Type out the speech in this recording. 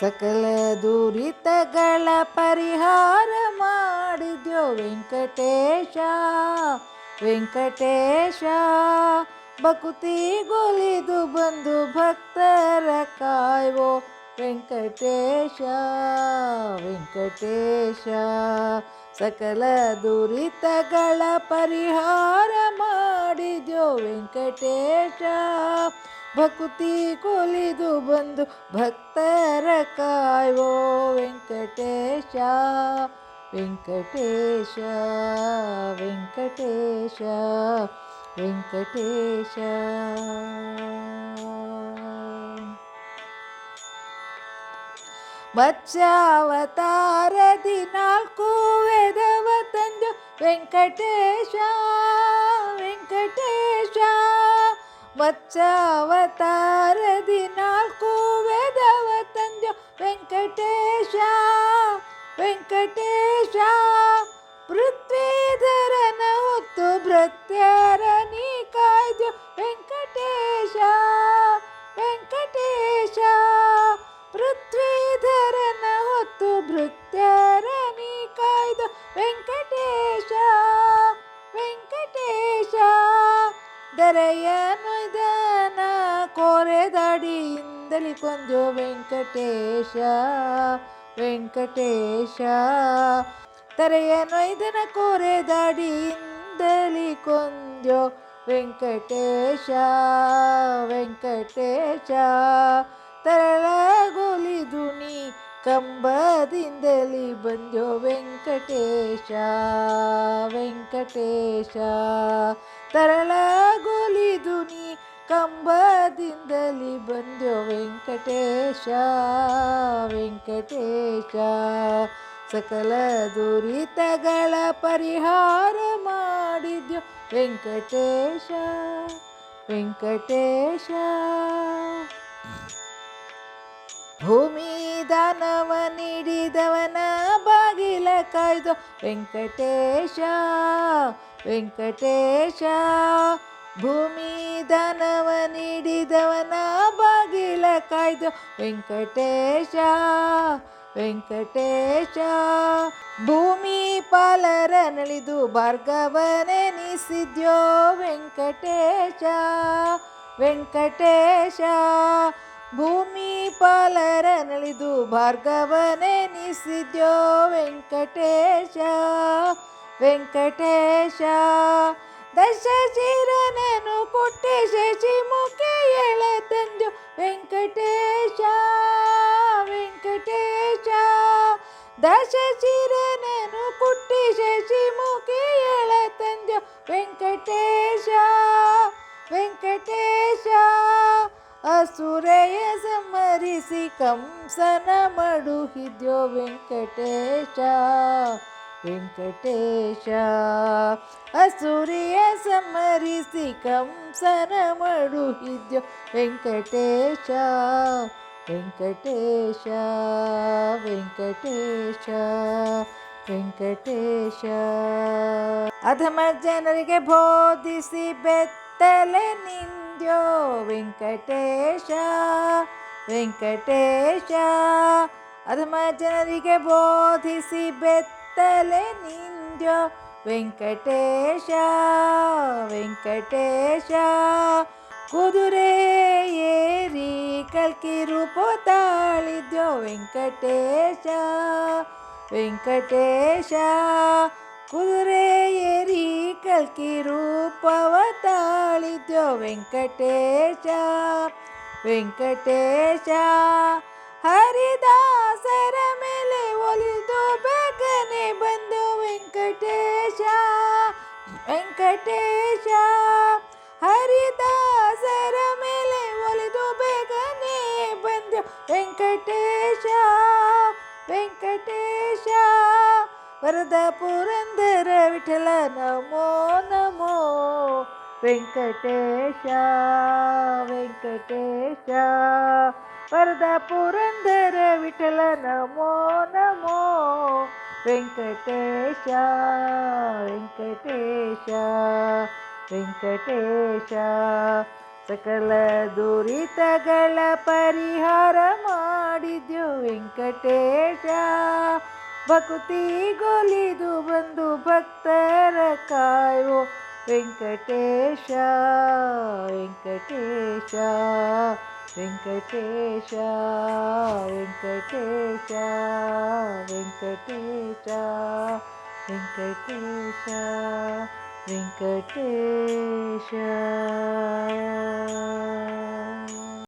ಸಕಲ ದುರಿತಗಳ ಪರಿಹಾರ ಮಾಡಿದ್ಯೋ ವೆಂಕಟೇಶ. ವೆಂಕಟೇಶ ಬಕುತಿಗೊಲಿದು ಬಂದು ಭಕ್ತರ ಕಾಯ್ವೋ ವೆಂಕಟೇಶ. ವೆಂಕಟೇಶ, ಸಕಲ ದುರಿತಗಳ ಪರಿಹಾರ ಮಾಡಿದ್ಯೋ ವೆಂಕಟೇಶ. ಭಕ್ತಿ ಕೊಲಿದು ಬಂದು ಭಕ್ತರ ಕಾಯೋ ವೆಂಕಟೇಶ ವೆಂಕಟೇಶ ವೆಂಕಟೇಶ ವೆಂಕಟೇಶ. ಮತ್ಸ್ಯಾವತಾರದಿ ನಾಲ್ಕು ವೇದವ ತಂದು ವೆಂಕಟೇಶ ವೆಂಕಟೇಶ. ಮತ್ಸ್ಯಾವತಾರದಿ ನಾಲ್ಕು ವೇದವ ತಂದು ವೆಂಕಟೇಶ ವೆಂಕಟೇಶ ಪೃಥ್ವೀಧರನ ಹೊತ್ತು ಭೃತ್ಯರ ನೀ ಕಾಯ್ದು ವೆಂಕಟೇಶ ವೆಂಕಟೇಶ ಪೃಥ್ವೀಧರನ ಹೊತ್ತು ಭೃತ್ಯರ ನೀ ಕಾಯ್ದು ವೆಂಕಟೇಶ ವೆಂಕಟೇಶ ದರೆಯ ಕೋರೆದಾಡಿಯಿಂದಲಿ ಕೊಂದು ವೆಂಕಟೇಶ ವೆಂಕಟೇಶ ತರೆಯ ನೊಯ್ದನ ಕೋರೆದಾಡಿಯಿಂದಲಿ ಕೊಂದ್ಯೋ ವೆಂಕಟೇಶ ವೆಂಕಟೇಶ ತರಳಗೊಲಿದು ನೀ ಕಂಬದಿಂದಲಿ ಬಂದ್ಯೋ ವೆಂಕಟೇಶ ವೆಂಕಟೇಶ ತರಳಗೊಲಿದು ನೀ ಕಂಬದಿಂದಲಿ ಬಂದ್ಯೋ ವೆಂಕಟೇಶ ವೆಂಕಟೇಶ. ಸಕಲ ದುರಿತಗಳ ಪರಿಹಾರ ಮಾಡಿದ್ಯೋ ವೆಂಕಟೇಶ ವೆಂಕಟೇಶ. ಭೂಮಿ ದಾನವ ನೀಡಿದವನ ಬಾಗಿಲ ಕಾಯ್ದು ವೆಂಕಟೇಶ ವೆಂಕಟೇಶ. ಭೂಮಿ ದನವ ನೀಡಿದವನ ಬಾಗಿಲ ಕಾಯ್ದು, ವೆಂಕಟೇಶ ವೆಂಕಟೇಶ, ಭೂಮಿ ಪಾಲರ ನಳಿದು ಭಾರ್ಗವನೆನಿಸಿದ್ಯೋ ವೆಂಕಟೇಶ ವೆಂಕಟೇಶ, ಭೂಮಿ ಪಾಲರ ನಳಿದು ಭಾರ್ಗವನೆನಿಸಿದ್ಯೋ ವೆಂಕಟೇಶ ವೆಂಕಟೇಶ, ದಶ ವೆಂಕಟೇಶ ವೆಂಕಟೇಶ, ದಶ ಚಿರನನು ಕುಟ್ಟಿ ಶಶಿ ಮುಖ ಎಳೆ ತಂದು ವೆಂಕಟೇಶ ವೆಂಕಟೇಶ, ಅಸುರೆಯ ಸಮರಿಸಿ ಕಂಸನ ಮಡುಹಿದ್ಯೋ ವೆಂಕಟೇಶ. ವೆಂಕಟೇಶ ಅಸುರಿಯ ಸಮರಿಸಿ ಕಂಸನ ಮಡುಹಿದ್ಯೋ ವೆಂಕಟೇಶ ವೆಂಕಟೇಶ ವೆಂಕಟೇಶ ವೆಂಕಟೇಶ ಅಧಮ ಜನರಿಗೆ ಬೋಧಿಸಿ ಬೆತ್ತಲೆ ನಿಂದ್ಯೋ ವೆಂಕಟೇಶ ವೆಂಕಟೇಶ ಅಧಮ ಜನರಿಗೆ ಬೋಧಿಸಿ ಬೆತ್ತಲೆ ನಿಂದ್ಯೋ ವೆಂಕಟೇಶ ವೆಂಕಟೇಶ ಕುದುರೆ ಏರಿ ಕಲ್ಕಿ ರೂಪ ತಾಳಿದ್ಯೋ ವೆಂಕಟೇಶ ವೆಂಕಟೇಶ ಕುದುರೆ ಏರಿ ಕಲ್ಕಿ ರೂಪವ ತಾಳಿದ್ಯೋ ವೆಂಕಟೇಶ ವೆಂಕಟೇಶ వెంకటేశ వెంకటేశ వరద పురందర విఠల నమో నమో. వెంకటేశ వెంకటేశ వరద పురందర విఠల నమో నమో. వెంకటేశ వెంకటేశ వెంకటేశ ಸಕಲ ದುರಿತಗಳ ಪರಿಹಾರ ಮಾಡಿದ್ಯು ವೆಂಕಟೇಶ. ಭಕ್ತಿ ಗೊಲಿದು ಬಂದು ಭಕ್ತರ ಕಾಯೋ ವೆಂಕಟೇಶ ವೆಂಕಟೇಶ ವೆಂಕಟೇಶ ವೆಂಕಟೇಶ ವೆಂಕಟೇಶ ವೆಂಕಟೇಶ. ವೆಂಕಟೇಶ